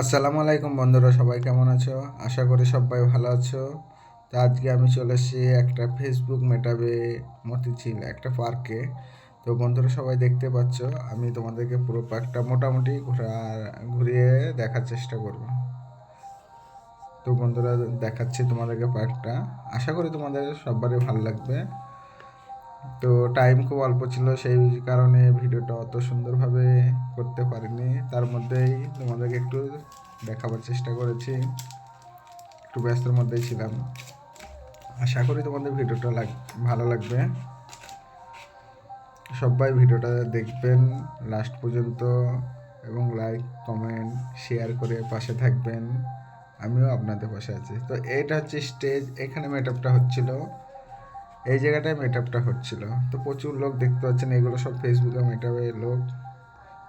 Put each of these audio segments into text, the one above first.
আসসালামু আলাইকুম বন্ধুরা, সবাই কেমন আছো? আশা করি সবাই ভালো আছো। তো আজকে আমি চলে এসেছি একটা ফেসবুক মেটাবে মতিঝিল, একটা পার্কে তো বন্ধুরা, সবাই দেখতে পাচ্ছ, আমি তোমাদেরকে পুরো পার্কটা মোটামুটি ঘোরা, ঘুরিয়ে দেখার চেষ্টা করব। তো বন্ধুরা, দেখাচ্ছি তোমাদেরকে পার্কটা আশা করি তোমাদের সবারই ভালো লাগবে। তো টাইম খুব অল্প ছিল, সেই কারণে ভিডিওটা অত সুন্দরভাবে করতে পারিনি। তার মধ্যেই তোমাদেরকে একটু দেখাবার চেষ্টা করেছি। একটু ব্যস্তর মধ্যেই ছিলাম। আশা করি তোমাদের ভিডিওটা লাগ, ভালো লাগবে। সবাই ভিডিওটা দেখবেন লাস্ট পর্যন্ত এবং লাইক কমেন্ট শেয়ার করে পাশে থাকবেন। আমিও আপনাদের পাশে আছি। তো এটা হচ্ছে স্টেজ এখানে মেটআপটা হচ্ছিল। এই জায়গাটায় মেটআপটা হচ্ছিল। তো প্রচুর লোক দেখতে পাচ্ছেন, এগুলো সব ফেসবুকে মেটআপের লোক।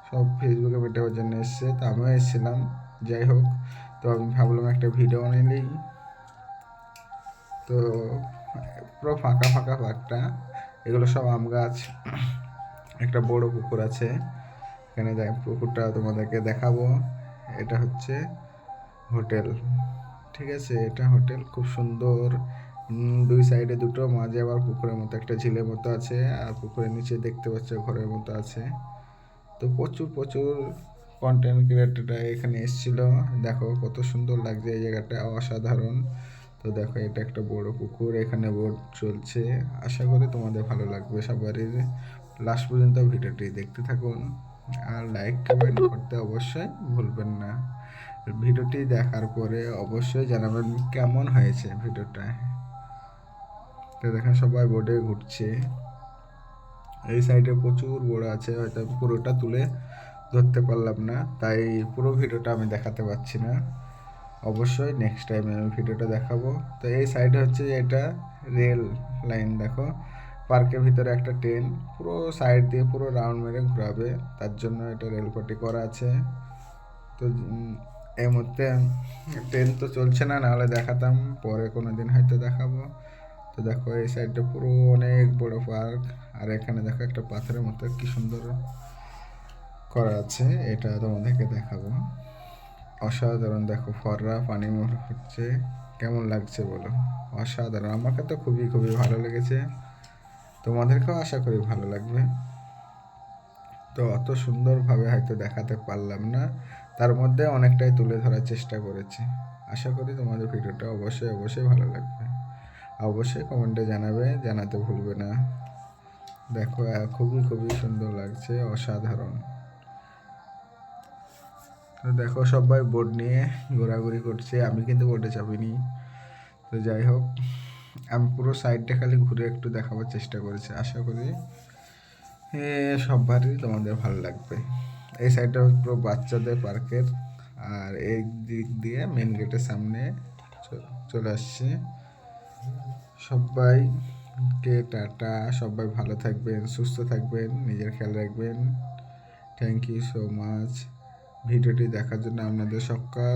সব ফেসবুকে মেটআপের জন্য এসছে। তো আমিও এসেছিলাম, যাই হোক। তো আমি ভাবলাম একটা ভিডিও নিলেই তো পুরো ফাঁকা ফাঁকা পাকটা এগুলো সব আম গাছ। একটা বড় পুকুর আছে। এখানে পুকুরটা তোমাদেরকে দেখাবো। এটা হচ্ছে হোটেল। ঠিক আছে, এটা হোটেল। খুব সুন্দর। দুই সাইডে দুটো, মাঝে আবার পুকুরের মতো, একটা ঝিলের মতো আছে, আর পুকুরের নিচে দেখতে পাচ্ছ ঘরের মতো আছে। তো প্রচুর প্রচুর কন্টেন্ট ক্রিয়েটররা এখানে এসেছিল। দেখো কত সুন্দর লাগছে এই জায়গাটা, অসাধারণ। তো দেখো, এটা একটা বড় পুকুর, এখানে বোট চলছে। আশা করি তোমাদের ভালো লাগবে সবারই। লাস্ট পর্যন্ত ভিডিওটি দেখতে থাকুন, আর লাইক কমেন্ট করতে অবশ্যই ভুলবেন না। ভিডিওটি দেখার পরে অবশ্যই জানাবেন কেমন হয়েছে ভিডিওটা। দেখেন সবাই বোর্ডে ঘুরছে। এই সাইডে প্রচুর বড় আছে, হয়তো আমি পুরোটা তুলে ধরতে পারলাম না, তাই পুরো ভিডিওটা আমি দেখাতে পারছি না। অবশ্যই নেক্সট টাইম আমি ভিডিওটা দেখাবো। তো এই সাইডে হচ্ছে এটা রেল লাইন দেখো। পার্কের ভিতরে একটা ট্রেন পুরো সাইড দিয়ে পুরো রাউন্ড মেরে ঘোরাবে। তার জন্য এটা রেলপট্টি করা আছে। তো এই মুহূর্তে ট্রেন তো চলছে না, নাহলে দেখাতাম, পরে কোনো দিন হয়তো দেখাবো। তো দেখো, এই সাইডটা পুরো অনেক বড় পার্ক আর এখানে দেখো একটা পাথরের মতো কি সুন্দর করা আছে, এটা তোমাদেরকে দেখাবো। অসাধারণ দেখো, ফররা পানি হচ্ছে, কেমন লাগছে বলো? অসাধারণ, আমাকে তো খুবই খুবই ভালো লেগেছে। তোমাদেরকেও আশা করি ভালো লাগবে। তো অত সুন্দরভাবে হয়তো দেখাতে পারলাম না, তার মধ্যে অনেকটাই তুলে ধরার চেষ্টা করেছি। আশা করি তোমাদের ভিডিওটা অবশ্যই অবশ্যই ভালো লাগবে। অবশ্যই কমেন্টে জানাবে, জানাতে ভুলবে না। দেখো খুবই খুবই সুন্দর লাগছে, অসাধারণ। তো দেখো, সবাই বোর্ড নিয়ে ঘোরাঘুরি করছে, আমি কিন্তু বোর্ডে চাপিনি। তো যাই হোক, আমি পুরো সাইডটা খালি ঘুরে একটু দেখাবার চেষ্টা করেছি, আশা করি, এ, সবারই তোমাদের ভালো লাগবে। এই সাইডটা পুরো বাচ্চাদের পার্কের, আর এই দিক দিয়ে মেন গেটের সামনে চলে আসছে। সবাইকে টাটা, সবাই ভালো থাকবেন, সুস্থ থাকবেন, নিজের খেয়াল রাখবেন। থ্যাংক ইউ সো মাচ ভিডিওটি দেখার জন্য আপনাদের সকাল